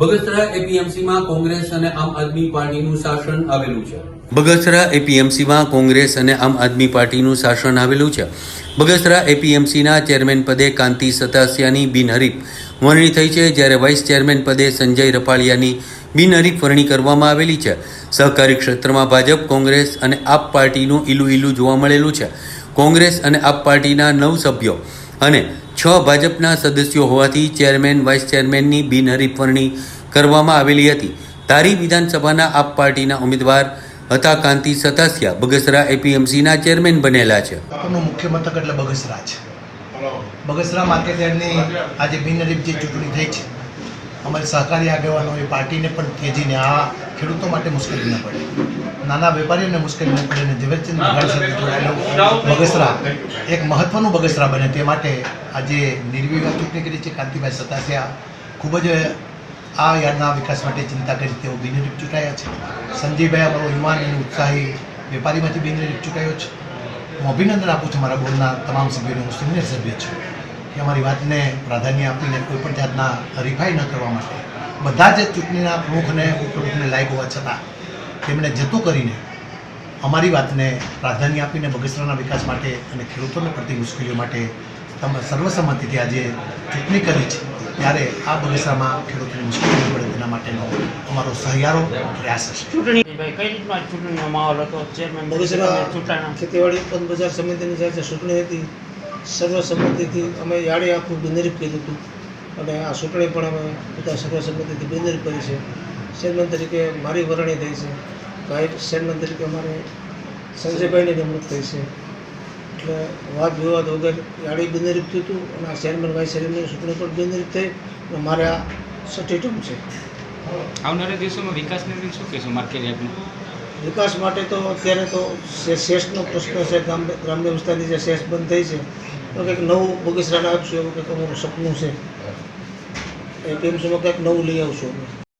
બગસરા એપીએમસીમાં કોંગ્રેસ અને આમ આદમી પાર્ટીનું શાસન આવેલું છે. બગસરા એપીએમસીમાં કોંગ્રેસ અને આમ આદમી પાર્ટીનું શાસન આવેલું છે. બગસરા એપીએમસીના ચેરમેન પદે કાંતિ સતાસિયાની બિનહરીફ વરણી થઈ છે, જ્યારે વાઇસ ચેરમેન પદે સંજય રફાળિયાની બિનહરીફ વરણી કરવામાં આવેલી છે. સહકારી ક્ષેત્રમાં ભાજપ, કોંગ્રેસ અને આપ પાર્ટીનું ઈલું ઈલું જોવા મળેલું છે. કોંગ્રેસ અને આપ પાર્ટીના નવ સભ્યો અને છ ભાજપના સદસ્યો હોવાથી ચેરમેન વાઇસ ચેરમેનની બિનહરીફવરણી કરવામાં આવેલી હતી. ધારી વિધાનસભાના આપ પાર્ટીના ઉમેદવાર હતા કાંતિ સતાસિયા બગસરા એપીએમસીના ચેરમેન બનેલા છે. મુખ્ય મથક એટલે બગસરા છે. બગસરા માર્કેટયાર્ડની આજે બિનહરીફ જે ચૂંટણી થઈ છે અમારી સહકારી આગેવાનો એ પાર્ટીને પણ ખેંચીને આ ખેડૂતો માટે મુશ્કેલી ન પડે. નાના વેપારીઓને મુશ્કેલી ન પડે અને ઝવેરચંદ મેઘાણી સાથે જોડાયેલો બગસરા, એક મહત્વનું બગસરા બને તે માટે આજે નિર્વિવાદ ચૂંટણી કરી છે કાંતિભાઈ સતાસિયા. ખૂબ જ આ યાદના વિકાસ માટે ચિંતા કરી તેઓ બિનરીપ ચૂંટાયા છે. સંજયભાઈ અમારો યુવાન અને ઉત્સાહી વેપારીમાંથી બિનરીપ ચૂંટાયો છે. હું અભિનંદન આપું છું મારા બોર્ડના તમામ સભ્યોને, હું સિનિયર સભ્ય છું. કે અમારી વાતને પ્રાધાન્ય આપીને કોઈપણ જાતના હરીફાઈ ન કરવા માટે બધા જ ચૂંટણીના પ્રમુખને ઉપપ્રમુખને લાયક હોવા છતાં તેમણે જતું કરીને અમારી વાતને પ્રાધાન્ય આપીને બગસરાના વિકાસ માટે અને ખેડૂતોને પડતી મુશ્કેલીઓ માટે તમે સર્વસંમતિથી આજે ચૂંટણી કરી છે. ત્યારે આ બગસરામાં ખેડૂતોને મુશ્કેલી પડે તેના માટેનો અમારો સહિયારો પ્રયાસ હશે. ચૂંટણી ભાઈ કઈ રીતના ચૂંટણીનો માહોલ હતો? ચેરમેન બગસરા ચૂંટાણા. ખેતીવાડી ઉત્પન્ન બજાર સમિતિની સાથે ચૂંટણી હતી. સર્વસંમતિથી અમે યાડે આખું બિનરીફ કર્યું હતું. અને આ ચૂંટણી પણ અમે બધા સર્વસંમતિથી બિનરીફ કરી છે. ચેરમેન તરીકે મારી વરણી થઈ છે. વાઇસ ચેરમેન તરીકે અમારે સંજયભાઈની નિમણૂક થઈ છે. એટલે વાદ વિવાદ વગર ગાડી બિનરીફ થયું હતું અને આ ચેરમેન વાઇસ ચેરમેનની ચૂંટણી પણ બિનરીફ થઈ અને મારે આ છઠ્ઠી ટર્મ છે. આવનારા દિવસોમાં વિકાસને લઈને શું કહેશો માર્કેટ વિકાસ માટે તો અત્યારે તો શેષનો પ્રશ્ન છે ગ્રામ્ય વિસ્તારની જે શેષ બંધ થઈ છે કંઈક નવું બગીચરાને આપશું એવું કંઈક અમારું સપનું છે. એ ટીમસમાં કંઈક નવું લઈ આવશું અમે.